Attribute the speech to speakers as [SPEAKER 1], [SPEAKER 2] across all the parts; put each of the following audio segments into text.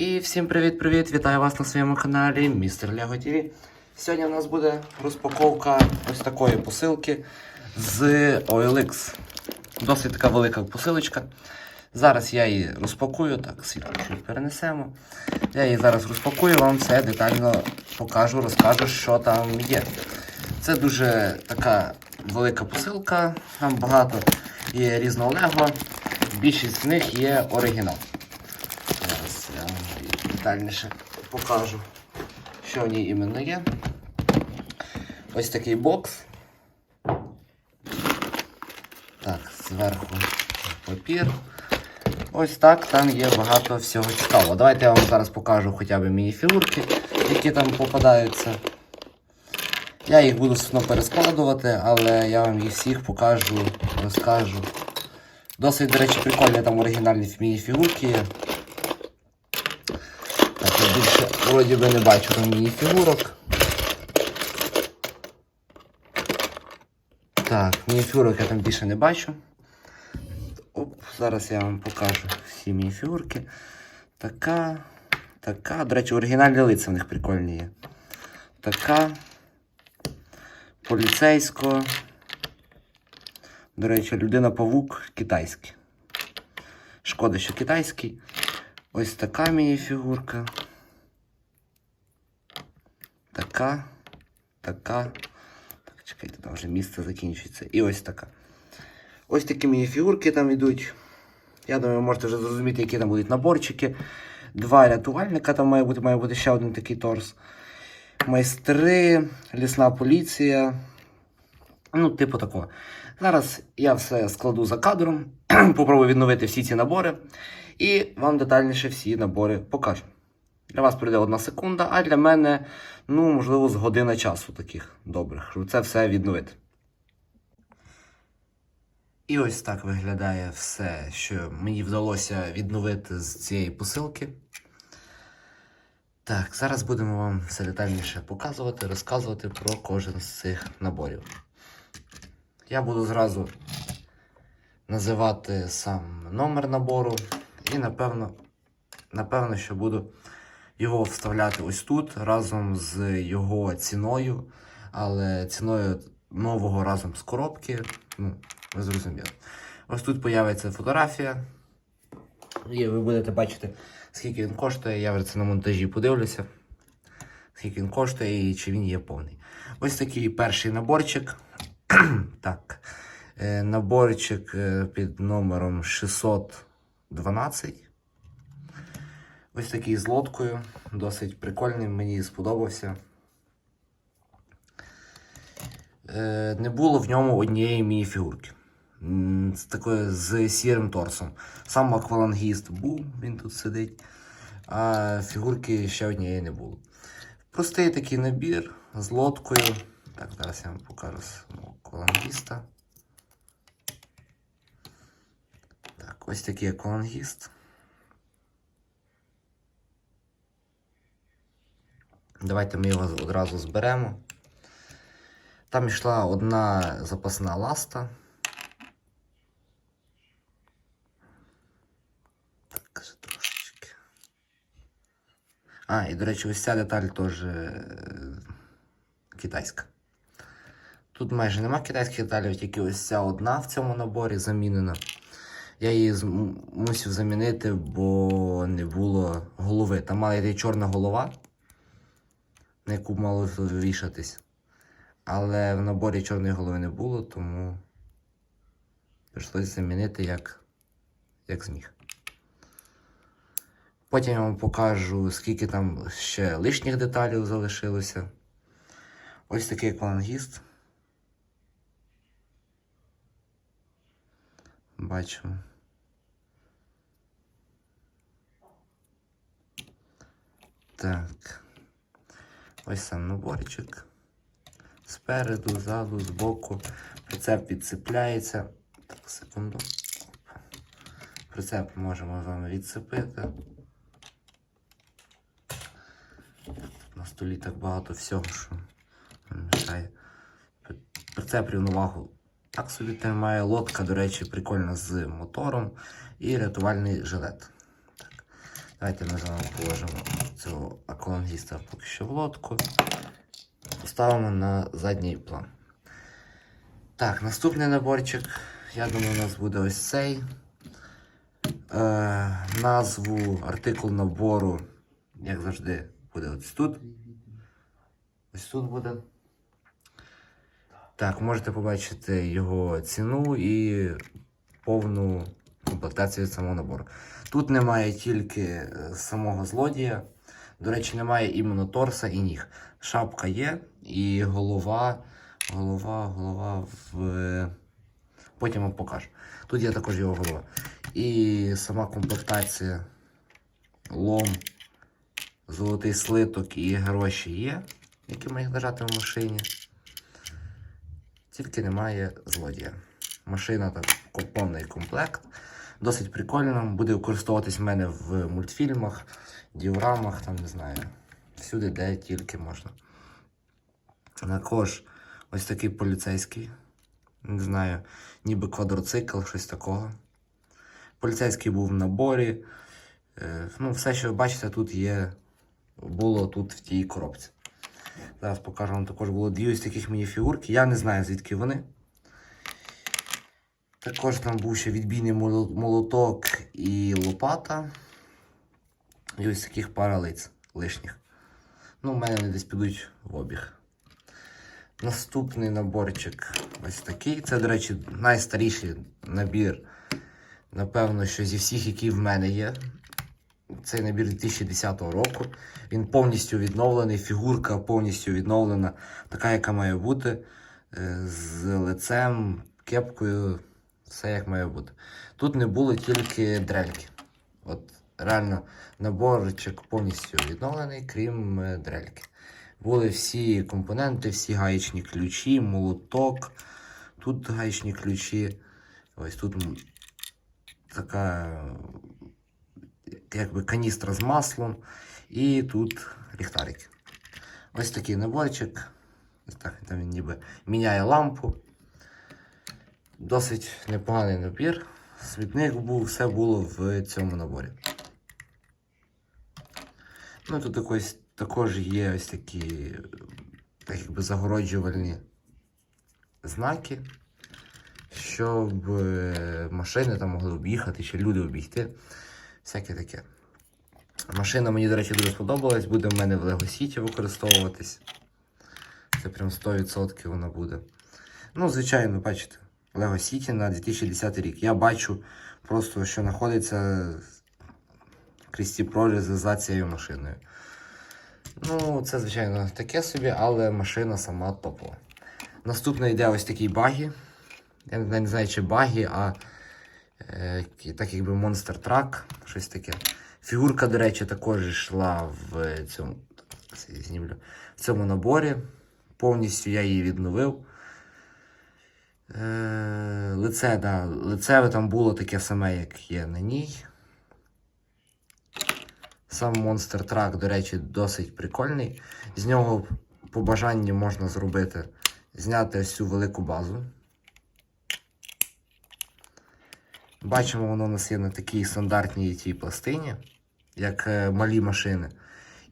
[SPEAKER 1] І всім привіт-привіт! Вітаю вас на своєму каналі Містер Лего ТВ. Сьогодні у нас буде розпаковка ось такої посилки з OLX. Досить така велика посилочка. Зараз я її розпакую, так, світло чуть перенесемо. Я її зараз розпакую, вам все детально покажу, розкажу, що там є. Це дуже така велика посилка, там багато є різного лего. Більшість з них є оригінал. Детальніше покажу, що в ній іменно є. Ось такий бокс. Так, зверху папір. Ось так, там є багато всього цікавого. Давайте я вам зараз покажу хоча б мініфігурки, які там попадаються. Я їх буду все перескладувати, але я вам їх всіх покажу, розкажу. Досить, до речі, прикольні там оригінальні мініфігурки є. Так, я більше вроді би не бачу там мініфігурок. Так, мініфігурок я там більше не бачу. Оп, зараз я вам покажу всі мініфігурки. Така, така. До речі, оригінальні лиця в них прикольні є. Така. Поліцейського. До речі, людина-павук китайський. Шкода, що китайський. Ось така мініфігурка. Така. Така. Так, чекайте, там вже місце закінчується. І ось така. Ось такі мініфігурки там йдуть. Я думаю, ви можете вже зрозуміти, які там будуть наборчики. Два рятувальника там має бути, має бути ще один такий торс. Майстри, лісна поліція. Ну, типу такого. Зараз я все складу за кадром, попробую відновити всі ці набори. І вам детальніше всі набори покажу. Для вас пройде одна секунда, а для мене, ну, можливо, з година часу таких добрих, щоб це все відновити. І ось так виглядає все, що мені вдалося відновити з цієї посилки. Так, зараз будемо вам все детальніше показувати, розказувати про кожен з цих наборів. Я буду зразу називати сам номер набору і напевно, напевно, що буду його вставляти ось тут разом з його ціною, але ціною нового разом з коробки. Ну, ви зрозуміли. Ось тут появиться фотографія. І ви будете бачити, скільки він коштує. Я вже це на монтажі подивлюся. Скільки він коштує і чи він є повний. Ось такий перший наборчик. так. Е, наборчик е, під номером 612. Ось такий з лодкою. Досить прикольний, мені сподобався. Е, не було в ньому однієї мініфігурки. З такою з сірим торсом. Сам аквалангіст був, він тут сидить, а фігурки ще однієї не було. Простий такий набір з лодкою. Так, зараз я вам покажу аквалангіста. Так, ось такий аквалангіст. Давайте ми його одразу зберемо. Там йшла одна запасна ласта. Так, трошечки. А, і, до речі, ось ця деталь теж е, китайська. Тут майже нема китайських деталей, тільки ось ця одна в цьому наборі замінена. Я її мусив замінити, бо не було голови. Там мала йти чорна голова, на яку мало вішатись. Але в наборі чорної голови не було, тому прийшлося замінити як, як зміг. Потім я вам покажу, скільки там ще лишніх деталей залишилося. Ось такий аквалангіст. Бачимо. Так. Ось сам наборчик. Спереду, ззаду, збоку. Прицеп підцепляється. Так, секунду. Прицеп можемо з вами відцепити. Тут на столі так багато всього, що мішає. Прицеп рівновагу так собі тримає. Лодка, до речі, прикольна з мотором і рятувальний жилет. Давайте ми з вами положимо цього аквалангіста поки що в лодку. Поставимо на задній план. Так, наступний наборчик. Я думаю, у нас буде ось цей. Е, назву, артикул набору, як завжди, буде ось тут. Ось тут буде. Так, можете побачити його ціну і повну комплектацію самого набору. Тут немає тільки е, самого злодія. До речі, немає іменно торса і ніг. Шапка є, і голова. Голова, голова в. Потім вам покажу. Тут є також його голова. І сама комплектація, лом, золотий слиток і гроші є, які ми їх лежати в машині. Тільки немає злодія. Машина так повний комплект. Досить прикольно. Буде використовуватись в мене в мультфільмах, діорамах, там не знаю. Всюди, де тільки можна. Також ось такий поліцейський. Не знаю, ніби квадроцикл, щось такого. Поліцейський був в наборі. Е, Ну, все, що ви бачите, тут є. Було тут в тій коробці. Зараз покажу вам також було дві ось таких міні-фігурки. Я не знаю, звідки вони. Також там був ще відбійний молоток і лопата. І ось таких пара лиць лишніх. Ну, в мене вони десь підуть в обіг. Наступний наборчик ось такий. Це, до речі, найстаріший набір, напевно, що зі всіх, які в мене є. Цей набір 2010 року. Він повністю відновлений, фігурка повністю відновлена, така, яка має бути. е, З лицем, кепкою, все як має бути. Тут не було тільки дрельки. От реально наборчик повністю відновлений, крім е, дрельки. Були всі компоненти, всі гаєчні ключі, молоток. Тут гаєчні ключі. Ось тут така е, якби каністра з маслом. І тут ліхтарики. Ось такий наборчик. Там він ніби міняє лампу. Досить непоганий набір. Смітник був, все було в цьому наборі. Ну, тут якось, також є ось такі так якби загороджувальні знаки, щоб е, машини там могли об'їхати, чи люди обійти. Всяке таке. Машина мені, до речі, дуже сподобалась, буде в мене в Lego City використовуватись. Це прям 100% вона буде. Ну, звичайно, бачите, Lego City на 2010 рік. Я бачу просто, що знаходиться крізь ці прорізи за цією машиною. Ну, це, звичайно, таке собі, але машина сама топова. Наступне йде ось такий багі. Я не знаю, чи багі, а е, так якби Monster Truck, щось таке. Фігурка, до речі, також йшла в цьому, знімлю, в цьому наборі. Повністю я її відновив. Е, лице, да, лице там було таке саме, як є на ній. Сам Monster Truck, до речі, досить прикольний. З нього по бажанню можна зробити, зняти ось цю велику базу. Бачимо, воно у нас є на такій стандартній тій пластині, як е, малі машини.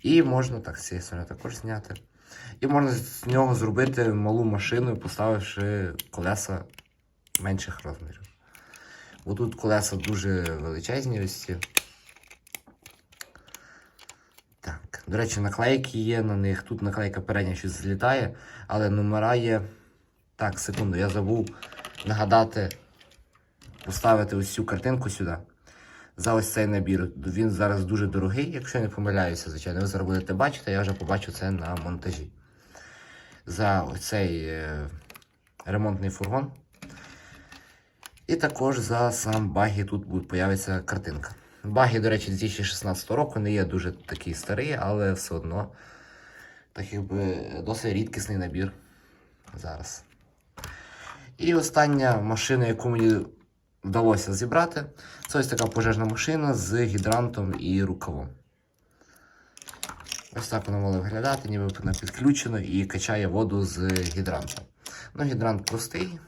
[SPEAKER 1] І можна так, з цієї сторони також зняти. І можна з нього зробити малу машину, поставивши колеса менших розмірів. Бо тут колеса дуже величезні ось ці. Так, до речі, наклейки є на них. Тут наклейка передня щось злітає, але номера є. Так, секунду, я забув нагадати поставити ось цю картинку сюди. За ось цей набір. Він зараз дуже дорогий, якщо я не помиляюся, звичайно. Ви зараз будете бачити, я вже побачу це на монтажі. За ось цей е, ремонтний фургон. І також за сам багі тут буде появиться картинка. Багі, до речі, 2016 року не є дуже такий старий, але все одно так якби досить рідкісний набір зараз. І остання машина, яку мені вдалося зібрати, це ось така пожежна машина з гідрантом і рукавом. Ось так вона мала виглядати, ніби вона підключена і качає воду з гідранта. Ну, гідрант простий.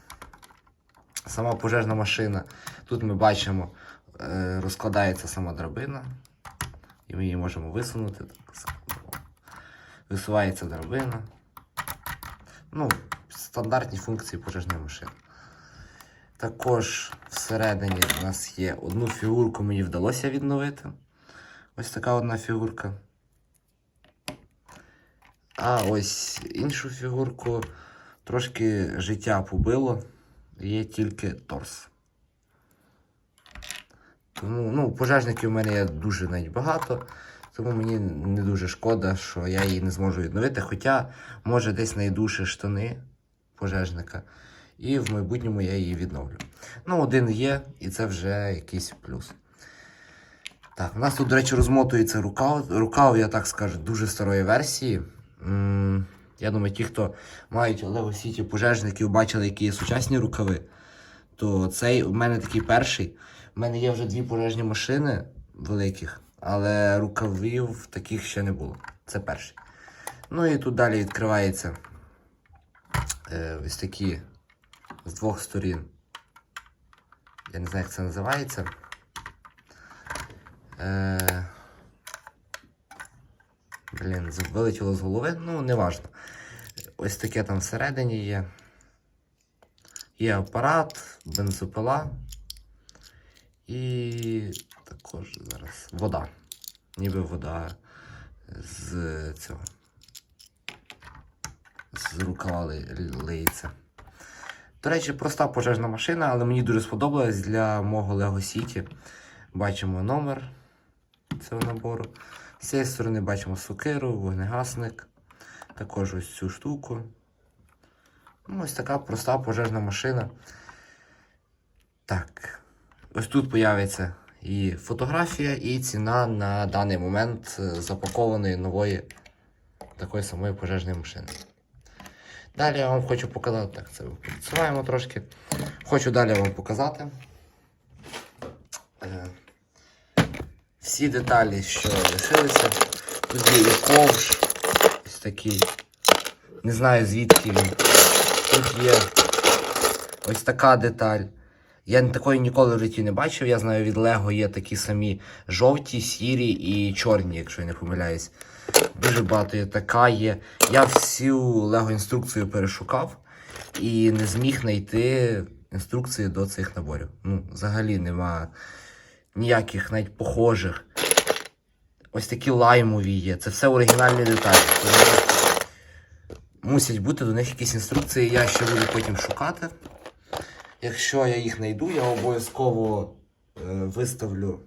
[SPEAKER 1] Сама пожежна машина. Тут ми бачимо, е, розкладається сама драбина. І ми її можемо висунути. Висувається драбина. Ну, стандартні функції пожежної машини. Також всередині у нас є одну фігурку, мені вдалося відновити. Ось така одна фігурка. А ось іншу фігурку трошки життя побило. Є тільки торс. Тому ну, пожежників у мене є дуже навіть багато, тому мені не дуже шкода, що я її не зможу відновити. Хоча, може, десь знайду ще штани пожежника, і в майбутньому я її відновлю. Ну, один є, і це вже якийсь плюс. Так, у нас тут, до речі, розмотується рукав. Рукав, я так скажу, дуже старої версії. Я думаю, ті, хто мають Lego City пожежників, бачили, які є сучасні рукави, то цей у мене такий перший. У мене є вже дві пожежні машини великих, але рукавів таких ще не було. Це перший. Ну і тут далі відкривається е, ось такі з двох сторін. Я не знаю, як це називається. Е, блін, вилетіло з голови, ну, не важно. Ось таке там всередині є. Є апарат, бензопила і також зараз вода. Ніби вода з цього. З рукава ли- лиється. До речі, проста пожежна машина, але мені дуже сподобалась для мого Lego City. Бачимо номер цього набору. З цієї сторони бачимо сокиру, вогнегасник. Також ось цю штуку. Ну, ось така проста пожежна машина. Так. Ось тут появиться і фотографія, і ціна на даний момент е, запакованої нової такої самої пожежної машини. Далі я вам хочу показати. Так, це відсуваємо трошки. Хочу далі вам показати. Всі деталі, що лишилися. Тут є і ковш. Ось такий. Не знаю звідки він. Тут є ось така деталь. Я такої ніколи в житті не бачив. Я знаю, від Лего є такі самі жовті, сірі і чорні, якщо я не помиляюсь. Дуже багато є така є. Я всю Лего інструкцію перешукав і не зміг знайти інструкції до цих наборів. Ну, взагалі нема ніяких навіть похожих. Ось такі лаймові є. Це все оригінальні деталі. Тому мусять бути до них якісь інструкції, я ще буду потім шукати. Якщо я їх знайду, я обов'язково е, виставлю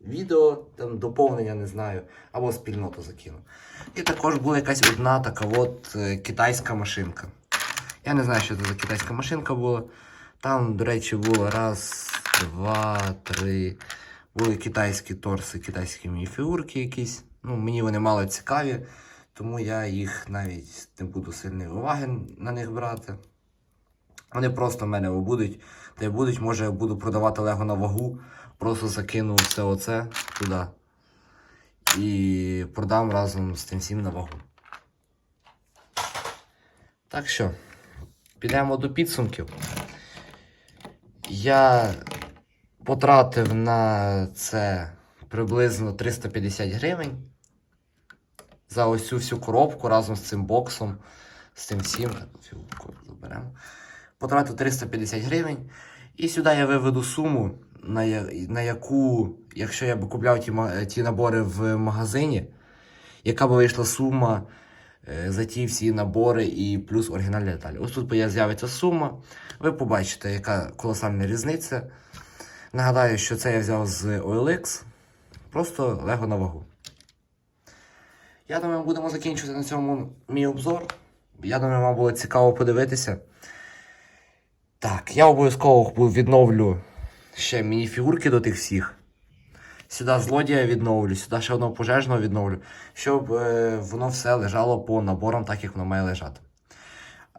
[SPEAKER 1] відео, там доповнення не знаю, або спільноту закину. І також була якась одна така от е, китайська машинка. Я не знаю, що це за китайська машинка була. Там, до речі, було раз, два, три. Були китайські торси, китайські мініфігурки якісь. Ну, мені вони мало цікаві, тому я їх навіть не буду сильної уваги на них брати. Вони просто в мене будуть. Та й будуть, може, я буду продавати Лего на вагу, просто закину все оце туди. І продам разом з тим всім на вагу. Так що, підемо до підсумків. Я потратив на це приблизно 350 гривень. За ось всю коробку разом з цим боксом, з цим всім. Цю заберемо. Потратив 350 гривень. І сюди я виведу суму, на, на яку, якщо я би купляв ті, ті набори в магазині, яка би вийшла сума е, за ті всі набори і плюс оригінальні деталі. Ось тут з'явиться сума. Ви побачите, яка колосальна різниця. Нагадаю, що це я взяв з OLX. Просто лего на вагу. Я думаю, будемо закінчувати на цьому мій обзор. Я думаю, вам було цікаво подивитися. Так, я обов'язково відновлю ще мініфігурки до тих всіх. Сюди злодія відновлю, сюди ще одного пожежного відновлю, щоб е, воно все лежало по наборам, так як воно має лежати.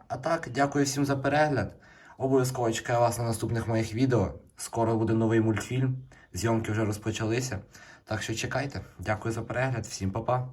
[SPEAKER 1] А так, дякую всім за перегляд. Обов'язково чекаю вас на наступних моїх відео. Скоро буде новий мультфільм. Зйомки вже розпочалися. Так що чекайте. Дякую за перегляд, всім па-па.